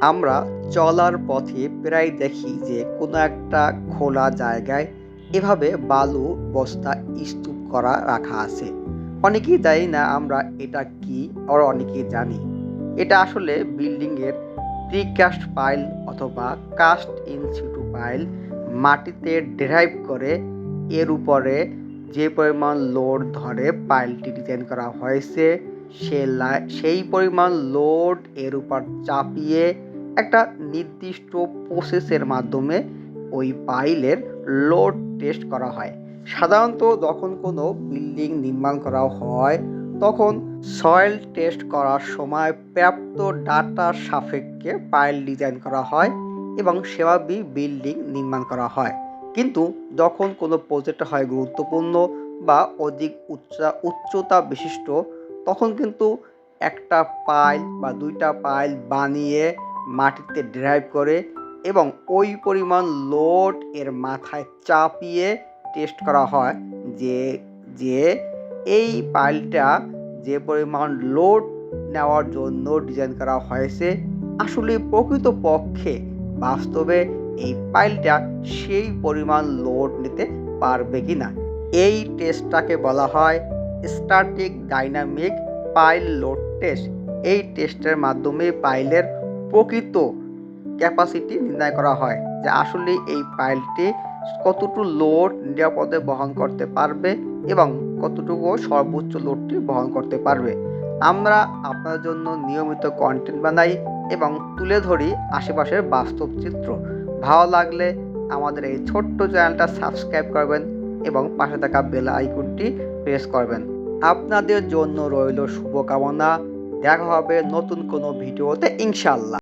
আমরা চলার পথে প্রায় দেখি যে কোনো একটা খোলা জায়গায় এভাবে বালু, বস্তা স্তূপ করা রাখা আছে। অনেকেই জানি না আমরা এটা কি আর অনেকেই জানি। এটা আসলে বিল্ডিংয়ের প্রিকাস্ট পাইল অথবা কাস্ট ইন সিটু পাইল মাটিতে ড্রাইভ করে। এর উপরে যে পরিমাণ লোড ধরে পাইলটি ডিজাইন করা হয়েছে, সে সেই পরিমাণ লোড এর উপর চাপিয়ে একটা নির্দিষ্ট প্রসেসের মাধ্যমে ওই পাইলের লোড টেস্ট করা হয়। সাধারণত যখন কোনো বিল্ডিং নির্মাণ করা হয়, তখন সয়েল টেস্ট করার সময় প্রাপ্ত ডাটার সাপেক্ষে পাইল ডিজাইন করা হয় এবং সেভাবেই বিল্ডিং নির্মাণ করা হয়। কিন্তু যখন কোনো প্রজেক্ট হয় গুরুত্বপূর্ণ বা অধিক উচ্চা উচ্চতা বিশিষ্ট, তখন কিন্তু একটা পাইল বা দুইটা পাইল বানিয়ে মাটিতে ড্রাইভ করে এবং ওই পরিমাণ লোড এর মাথায় চাপিয়ে টেস্ট করা হয় যে যে এই পাইলটা যে পরিমাণ লোড নেওয়ার জন্য ডিজাইন করা হয়েছে, আসলে প্রকৃতপক্ষে বাস্তবে এই পাইলটা সেই পরিমাণ লোড নিতে পারবে কি না এই টেস্টটাকে বলা হয় static dynamic pile load test এই টেস্টের মাধ্যমে পাইলের প্রকৃত ক্যাপাসিটি নির্ণয় করা হয় যে আসলে এই পাইলটি কতটুকু লোড নিরাপদে বহন করতে পারবে এবং কতটুকু সর্বোচ্চ লোডটি বহন করতে পারবে। আমরা আপনার জন্য নিয়মিত কন্টেন্ট বানাই এবং তুলে ধরি আশেপাশের বাস্তব চিত্র। ভালো লাগলে আমাদের এই ছোট্ট চ্যানেলটা সাবস্ক্রাইব করবেন এবং পাশে থাকা বেল আইকনটি প্রেস করবেন। আপনাদের জন্য রইল শুভকামনা। দেখা হবে নতুন কোনো ভিডিওতে ইনশাল্লাহ